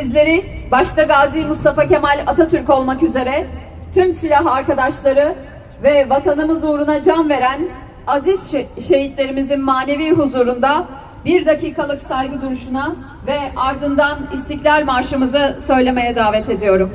sizleri başta Gazi Mustafa Kemal Atatürk olmak üzere tüm silah arkadaşları ve vatanımız uğruna can veren aziz şe- şehitlerimizin manevi huzurunda bir dakikalık saygı duruşuna ve ardından İstiklal Marşımızı söylemeye davet ediyorum.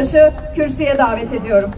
Yeşiltaş'ı kürsüye davet ediyorum.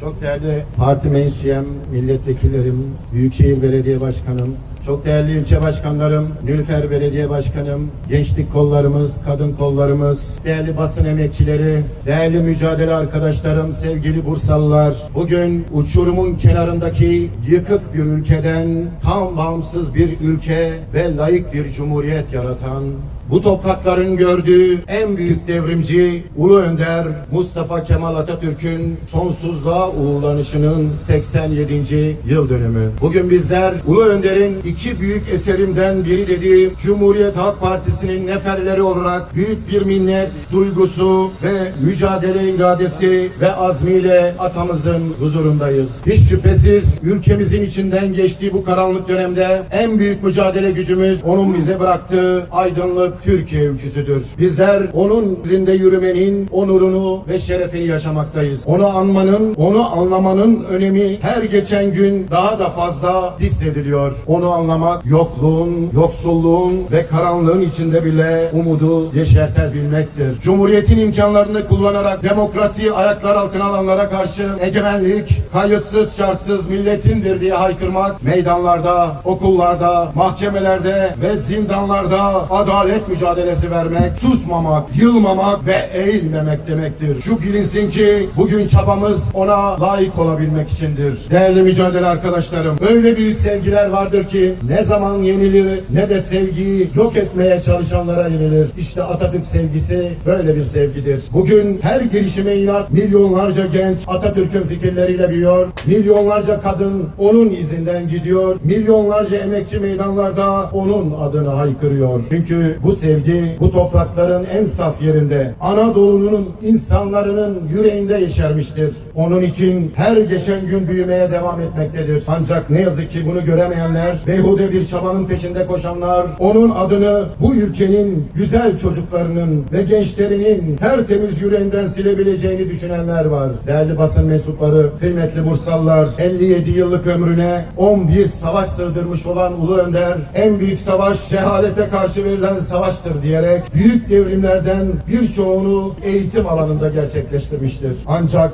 Çok değerli parti mensubiyem, milletvekillerim, Büyükşehir Belediye Başkanım, çok değerli ilçe başkanlarım, Nülfer Belediye Başkanım, gençlik kollarımız, kadın kollarımız, değerli basın emekçileri, değerli mücadele arkadaşlarım, sevgili Bursalılar, bugün uçurumun kenarındaki yıkık bir ülkeden tam bağımsız bir ülke ve layık bir cumhuriyet yaratan bu toprakların gördüğü en büyük devrimci Ulu Önder Mustafa Kemal Atatürk'ün sonsuzluğa uğurlanışının 87. yıl dönümü. Bugün bizler Ulu Önder'in iki büyük eserinden biri dediği Cumhuriyet Halk Partisi'nin neferleri olarak büyük bir minnet duygusu ve mücadele iradesi ve azmiyle atamızın huzurundayız. Hiç şüphesiz ülkemizin içinden geçtiği bu karanlık dönemde en büyük mücadele gücümüz onun bize bıraktığı aydınlık Türkiye ülküsüdür. Bizler onun izinde yürümenin onurunu ve şerefini yaşamaktayız. Onu anmanın, onu anlamanın önemi her geçen gün daha da fazla hissediliyor. Onu anlamak yokluğun, yoksulluğun ve karanlığın içinde bile umudu yeşertebilmektir. Cumhuriyetin imkanlarını kullanarak demokrasiyi ayaklar altına alanlara karşı egemenlik kayıtsız şartsız milletindir diye haykırmak meydanlarda, okullarda, mahkemelerde ve zindanlarda adalet mücadelesi vermek, susmamak, yılmamak ve eğilmemek demektir. Şu bilinsin ki bugün çabamız ona layık olabilmek içindir. Değerli mücadele arkadaşlarım, öyle büyük sevgiler vardır ki ne zaman yenilir ne de sevgiyi yok etmeye çalışanlara yenilir. İşte Atatürk sevgisi böyle bir sevgidir. Bugün her girişime inat milyonlarca genç Atatürk'ün fikirleriyle büyüyor. Milyonlarca kadın onun izinden gidiyor. Milyonlarca emekçi meydanlarda onun adını haykırıyor. Çünkü bu sevgi bu toprakların en saf yerinde Anadolu'nun insanların yüreğinde yeşermiştir. Onun için her geçen gün büyümeye devam etmektedir. Ancak ne yazık ki bunu göremeyenler, beyhude bir çabanın peşinde koşanlar, onun adını bu ülkenin güzel çocuklarının ve gençlerinin tertemiz yüreğinden silebileceğini düşünenler var. Değerli basın mensupları, kıymetli Bursalılar, 57 yıllık ömrüne 11 savaş sığdırmış olan Ulu Önder, en büyük savaş cehalete karşı verilen savaştır diyerek büyük devrimlerden birçoğunu eğitim alanında gerçekleştirmiştir. Ancak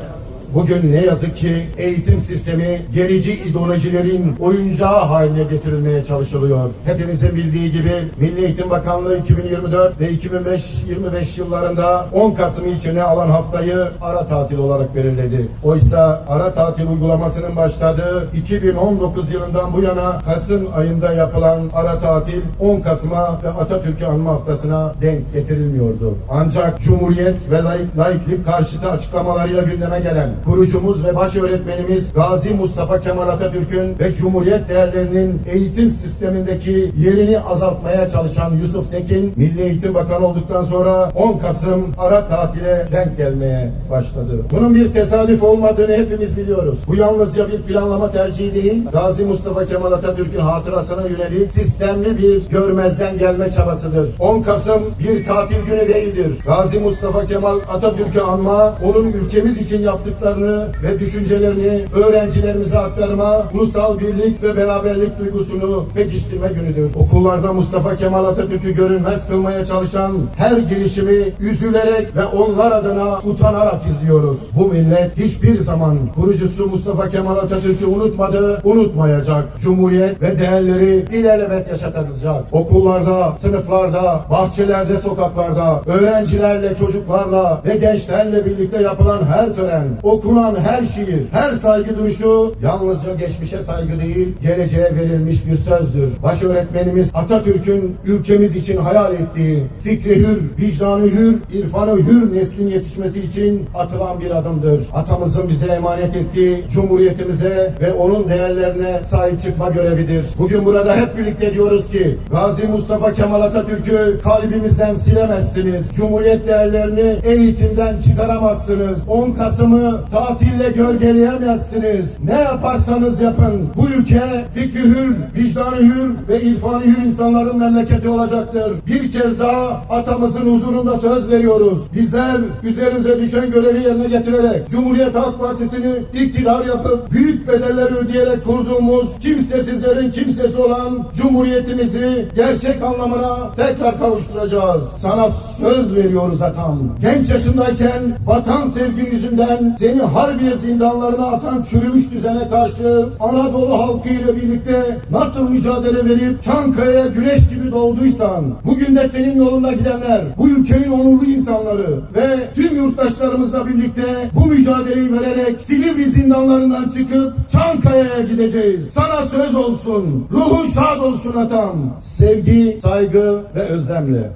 Bugün ne yazık ki eğitim sistemi gerici ideolojilerin oyuncağı haline getirilmeye çalışılıyor. Hepimizin bildiği gibi Milli Eğitim Bakanlığı 2024 ve 2025 yıllarında 10 Kasım içine alan haftayı ara tatil olarak belirledi. Oysa ara tatil uygulamasının başladığı 2019 yılından bu yana Kasım ayında yapılan ara tatil 10 Kasım'a ve Atatürk'ü anma haftasına denk getirilmiyordu. Ancak Cumhuriyet ve laiklik karşıtı açıklamalarıyla gündeme gelen kurucumuz ve baş öğretmenimiz Gazi Mustafa Kemal Atatürk'ün ve Cumhuriyet değerlerinin eğitim sistemindeki yerini azaltmaya çalışan Yusuf Tekin, Milli Eğitim Bakanı olduktan sonra 10 Kasım ara tatile denk gelmeye başladı. Bunun bir tesadüf olmadığını hepimiz biliyoruz. Bu yalnızca bir planlama tercihi değil, Gazi Mustafa Kemal Atatürk'ün hatırasına yönelik sistemli bir görmezden gelme çabasıdır. 10 Kasım bir tatil günü değildir. Gazi Mustafa Kemal Atatürk'ü anma, onun ülkemiz için yaptıklarını ve düşüncelerini öğrencilerimize aktarma, ulusal birlik ve beraberlik duygusunu pekiştirme günüdür. Okullarda Mustafa Kemal Atatürk'ü görünmez kılmaya çalışan her girişimi üzülerek ve onlar adına utanarak izliyoruz. Bu millet hiçbir zaman kurucusu Mustafa Kemal Atatürk'ü unutmadı, unutmayacak. Cumhuriyet ve değerleri ilelebet yaşatılacak. Okullarda, sınıflarda, bahçelerde, sokaklarda, öğrencilerle, çocuklarla ve gençlerle birlikte yapılan her tören, o okunan her şiir, her saygı duruşu yalnızca geçmişe saygı değil, geleceğe verilmiş bir sözdür. Baş öğretmenimiz Atatürk'ün ülkemiz için hayal ettiği fikri hür, vicdanı hür, irfanı hür neslin yetişmesi için atılan bir adımdır. Atamızın bize emanet ettiği cumhuriyetimize ve onun değerlerine sahip çıkma görevidir. Bugün burada hep birlikte diyoruz ki Gazi Mustafa Kemal Atatürk'ü kalbimizden silemezsiniz. Cumhuriyet değerlerini eğitimden çıkaramazsınız. 10 Kasım'ı tatille gölgeleyemezsiniz. Ne yaparsanız yapın. Bu ülke fikri hür, vicdanı hür ve irfanı hür insanların memleketi olacaktır. Bir kez daha atamızın huzurunda söz veriyoruz. Bizler üzerimize düşen görevi yerine getirerek Cumhuriyet Halk Partisi'ni iktidar yapıp büyük bedeller ödeyerek kurduğumuz kimsesizlerin kimsesi olan Cumhuriyetimizi gerçek anlamına tekrar kavuşturacağız. Sana söz veriyoruz atam. Genç yaşındayken vatan sevgin yüzünden seni Harbiye zindanlarına atan çürümüş düzene karşı Anadolu halkı ile birlikte nasıl mücadele verip Çankaya'ya güneş gibi doğduysan bugün de senin yolunda gidenler bu ülkenin onurlu insanları ve tüm yurttaşlarımızla birlikte bu mücadeleyi vererek Silivri zindanlarından çıkıp Çankaya'ya gideceğiz. Sana söz olsun. Ruhun şad olsun atam. Sevgi, saygı ve özlemle.